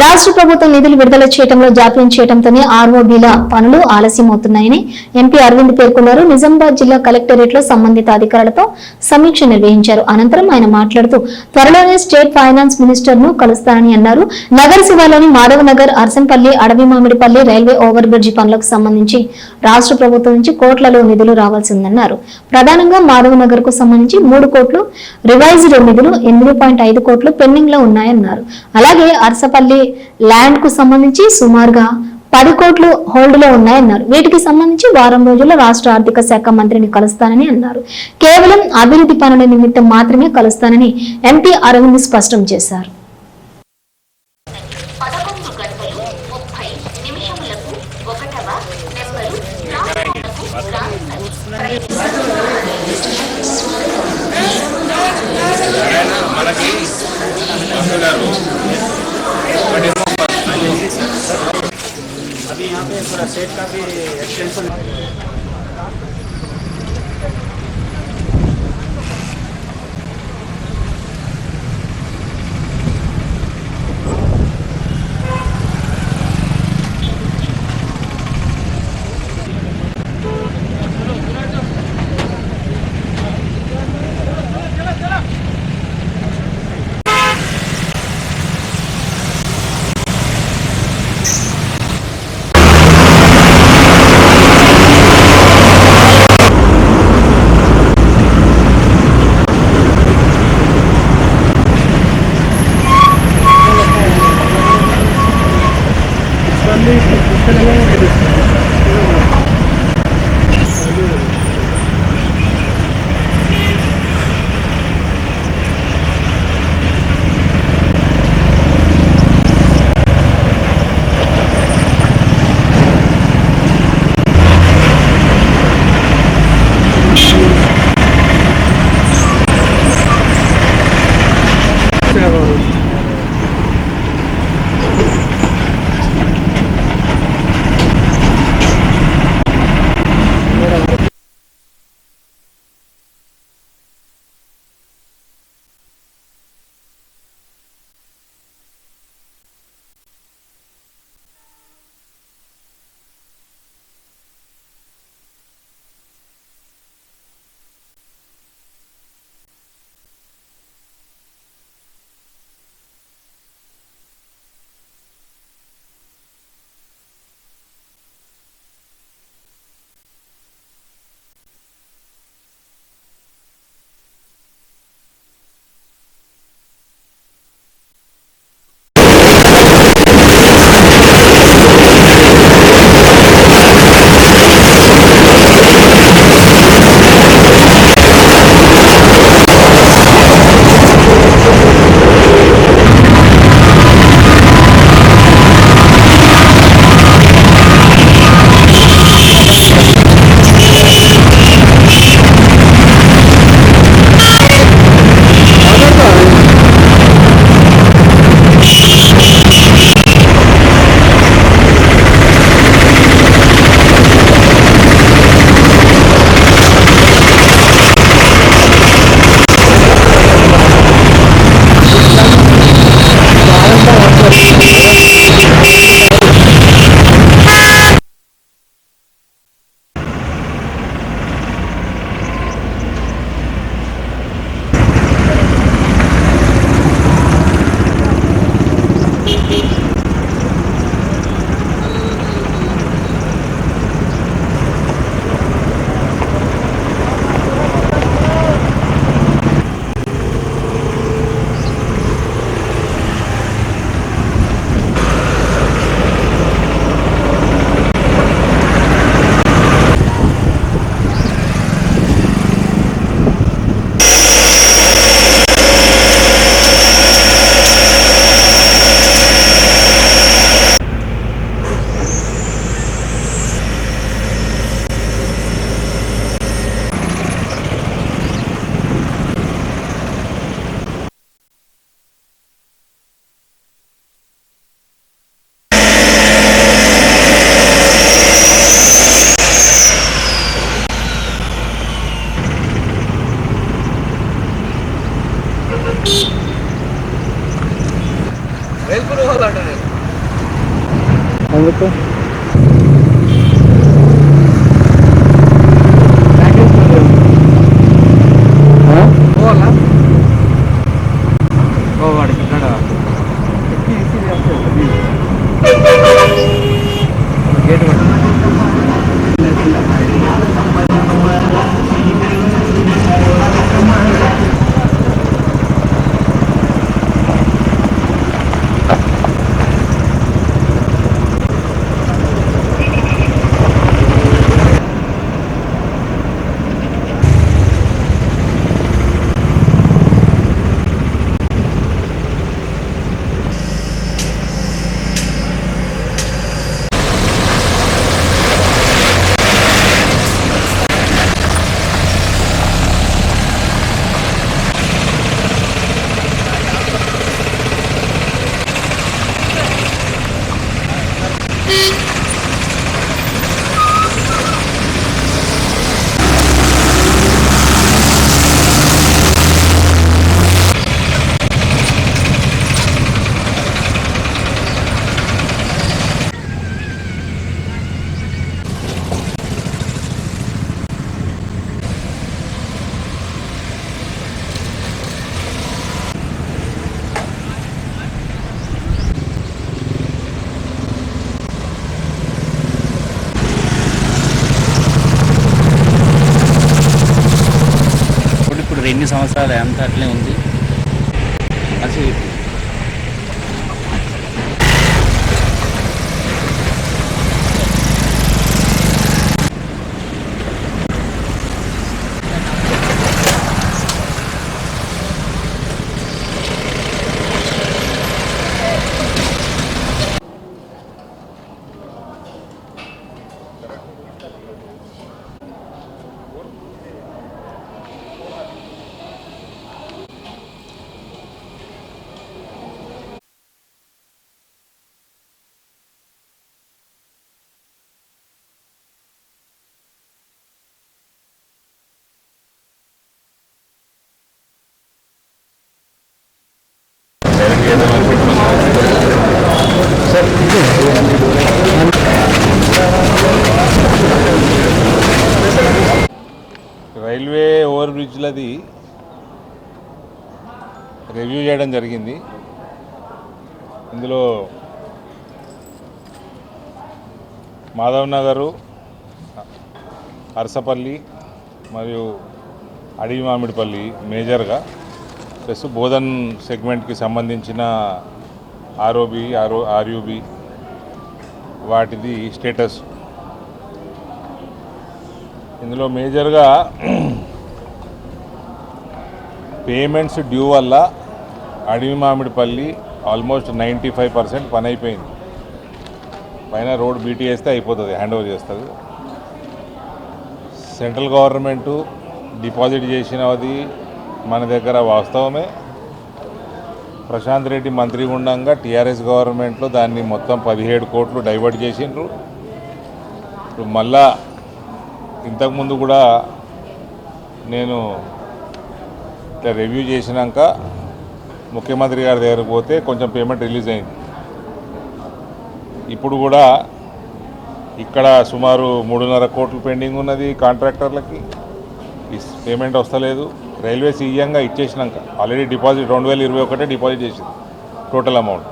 రాష్ట్ర ప్రభుత్వం నిధులు విడుదల చేయడంలో జాప్యం చేయడంతోనే ఆర్ఓబీల పనులు ఆలస్యమవుతున్నాయని ఎంపీ అరవింద్ పేర్కొన్నారు. నిజామాబాద్ జిల్లా కలెక్టరేట్లో సంబంధిత అధికారులతో సమీక్ష నిర్వహించారు. అనంతరం ఆయన మాట్లాడుతూ త్వరలోనే స్టేట్ ఫైనాన్స్ మినిస్టర్ను కలుస్తానని అన్నారు. నగర శివాలోని మాధవ్ నగర్ అర్సంపల్లి అడవి మామిడిపల్లి రైల్వే ఓవర్ బ్రిడ్జి పనులకు సంబంధించి రాష్ట్ర ప్రభుత్వం నుంచి కోట్లలో నిధులు రావాల్సి ఉందన్నారు ప్రధానంగా మాధవ్ నగర్కు సంబంధించి మూడు కోట్లు రివైజ్డ్ నిధులు ఎనిమిది పాయింట్ ఐదు కోట్లు పెండింగ్లో ఉన్నాయన్నారు. అలాగే అర్సపల్లి ల్యాండ్కు సంబంధించి సుమారుగా పది కోట్లు హోల్డ్లో ఉన్నాయన్నారు. వీటికి సంబంధించి వారం రోజుల్లో రాష్ట్ర ఆర్థిక శాఖ మంత్రిని కలుస్తానని అన్నారు. కేవలం అభివృద్ధి పనుల నిమిత్తం మాత్రమే కలుస్తానని ఎంపీ అరవింద్ స్పష్టం చేశారు. सेट का भी एक्सटेंशन అన్ని పుస్తకాలు അതിപ്പോ ఎన్ని సంవత్సరాలు ఎంత అట్లే ఉంది అసలు రైల్వే ఓవర్ బ్రిడ్జ్లది రివ్యూ చేయడం జరిగింది. ఇందులో మాధవ్ నగరు అరసపల్లి మరియు అడవి మామిడిపల్లి మేజర్గా ప్లస్ బోధన్ సెగ్మెంట్కి సంబంధించిన ఆర్ఓబి ఆర్ఓ ఆర్యూబి వాటిది స్టేటస్. ఇందులో మేజర్గా పేమెంట్స్ డ్యూ వల్ల Adavi Mamidipalli almost ninety five percent పని అయిపోయింది. పైన రోడ్ బీటీ వేస్తే అయిపోతుంది హ్యాండ్ ఓవర్ చేస్తుంది. సెంట్రల్ గవర్నమెంటు డిపాజిట్ చేసినది మన దగ్గర వాస్తవమే. ప్రశాంత్ రెడ్డి మంత్రి ఉండగా టీఆర్ఎస్ గవర్నమెంట్లో దాన్ని మొత్తం పదిహేడు కోట్లు డైవర్ట్ చేసిండ్రు. ఇప్పుడు మళ్ళా ఇంతకుముందు కూడా నేను ఇట్లా రివ్యూ చేసినాక ముఖ్యమంత్రి గారి దగ్గరకు పోతే కొంచెం పేమెంట్ రిలీజ్ అయింది. ఇప్పుడు కూడా ఇక్కడ సుమారు మూడున్నర కోట్లు పెండింగ్ ఉన్నది కాంట్రాక్టర్లకి. పేమెంట్ వస్తలేదు. రైల్వే సీఎంగా ఇచ్చేసినాక ఆల్రెడీ డిపాజిట్ రెండు వేల ఇరవై ఒకటే డిపాజిట్ చేసింది టోటల్ అమౌంట్.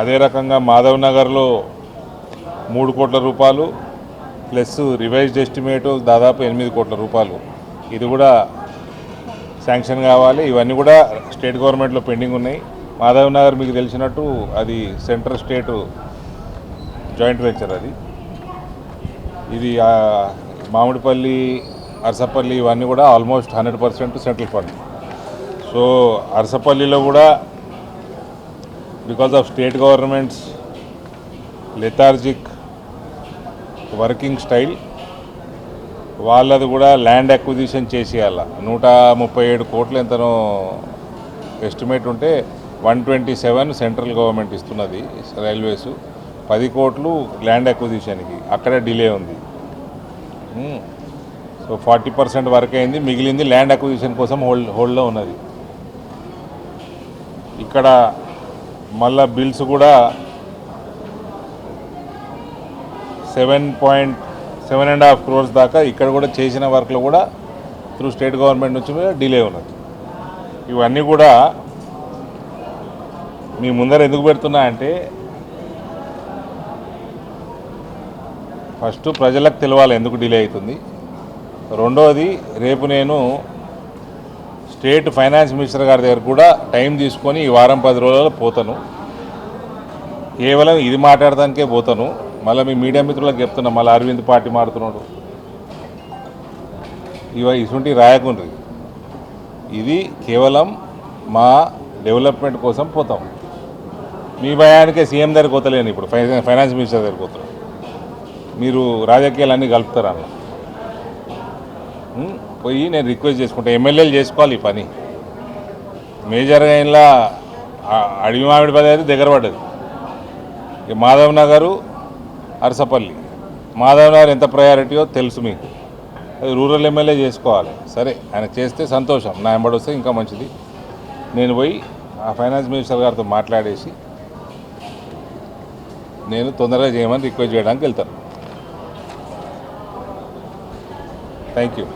అదే రకంగా మాధవ్ నగర్లో మూడు కోట్ల రూపాయలు ప్లస్ రివైజ్డ్ ఎస్టిమేట్ దాదాపు ఎనిమిది కోట్ల రూపాయలు. ఇది కూడా శాంక్షన్ కావాలి. ఇవన్నీ కూడా స్టేట్ గవర్నమెంట్లో పెండింగ్ ఉన్నాయి. మాధవ్ నగర్ మీకు తెలిసినట్టు అది సెంట్రల్ స్టేట్ జాయింట్ వెంచర్ అది. ఇది మామిడిపల్లి అరసపల్లి ఇవన్నీ కూడా almost hundred percent central fund. So అరసపల్లిలో కూడా because of state governments lethargic working style వాళ్ళది కూడా ల్యాండ్ అక్విజిషన్ చేసేయాల. నూట ముప్పై ఏడు కోట్లు ఎంతనో ఎస్టిమేట్ ఉంటే one twenty seven central government ఇస్తున్నది రైల్వేస్. పది కోట్లు ల్యాండ్ అక్విజిషన్కి. అక్కడ డిలే ఉంది. సో ఫార్టీ పర్సెంట్ వర్క్ అయింది. మిగిలింది ల్యాండ్ అక్విజిషన్ కోసం హోల్డ్ హోల్డ్లో ఉన్నది. ఇక్కడ మళ్ళా బిల్స్ కూడా seven point seven and half crores దాకా ఇక్కడ కూడా చేసిన వర్క్లు కూడా త్రూ స్టేట్ గవర్నమెంట్ నుంచి డిలే ఉన్నది. ఇవన్నీ కూడా మీ ముందర ఎందుకు పెడుతున్నా అంటే ఫస్ట్ ప్రజలకు తెలవాలి ఎందుకు డిలే అవుతుంది. రెండవది రేపు నేను స్టేట్ ఫైనాన్స్ మినిస్టర్ గారి దగ్గర కూడా టైం తీసుకొని ఈ వారం పది రోజులలో పోతాను. కేవలం ఇది మాట్లాడడానికే పోతాను. మళ్ళీ మీ మీడియా మిత్రులకు చెప్తున్నా మళ్ళీ అరవింద్ పార్టీ మారుతున్నాడు. ఇవ ఇటువంటి రాయకుండ్రి. ఇది కేవలం మా డెవలప్మెంట్ కోసం పోతాం. మీ భయానికే సీఎం దగ్గరికి పోతలేను ఇప్పుడు ఫైనాన్స్ మినిస్టర్ దగ్గరికి పోతాను మీరు రాజకీయాలన్నీ కలుపుతారన్న పోయి నేను రిక్వెస్ట్ చేసుకుంటా ఎమ్మెల్యేలు చేసుకోవాలి ఈ పని. మేజర్గా ఇలా అడవి మామిడి పది దగ్గర పడ్డది. ఇక మాధవ్ నగరు అరసపల్లి. మాధవ్ ఎంత ప్రయారిటీయో తెలుసు మీకు. అది రూరల్ ఎమ్మెల్యే చేసుకోవాలి. సరే ఆయన చేస్తే సంతోషం. నా ఎంబడి వస్తే ఇంకా మంచిది. నేను పోయి ఆ ఫైనాన్స్ మినిస్టర్ గారితో మాట్లాడేసి నేను తొందరగా చేయమని రిక్వెస్ట్ చేయడానికి వెళ్తాను. Thank you